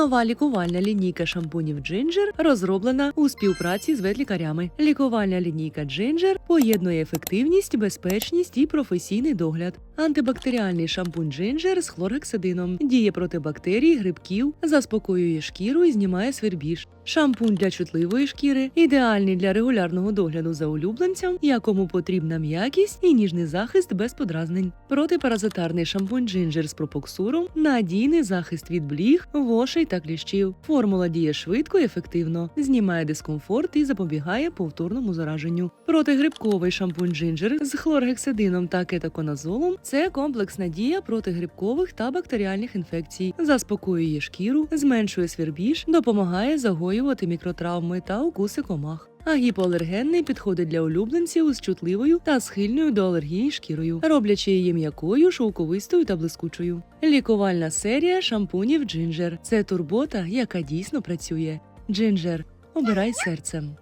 Нова лікувальна лінійка шампунів Джинджер розроблена у співпраці з ветлікарями. Лікувальна лінійка Джинджер поєднує ефективність, безпечність і професійний догляд. Антибактеріальний шампунь Джинджер з хлоргексидином діє проти бактерій, грибків, заспокоює шкіру і знімає свербіж. Шампунь для чутливої шкіри ідеальний для регулярного догляду за улюбленцем, якому потрібна м'якість і ніжний захист без подразнень. Протипаразитарний шампунь Джинджер з пропоксуром надійний захист від бліг, вошей та кліщів. Формула діє швидко і ефективно, знімає дискомфорт і запобігає повторному зараженню. Протигрибковий шампунь Джинджер з хлоргексидином та кетоконазолом це комплексна дія проти грибкових та бактеріальних інфекцій, заспокоює шкіру, зменшує свірбіж, допомагає загоювати мікротравми та укуси комах. А гіпоалергенний підходить для улюбленців з чутливою та схильною до алергії шкірою, роблячи її м'якою, шовковистою та блискучою. Лікувальна серія шампунів Джинджер це турбота, яка дійсно працює. Джинджер. Обирай серцем.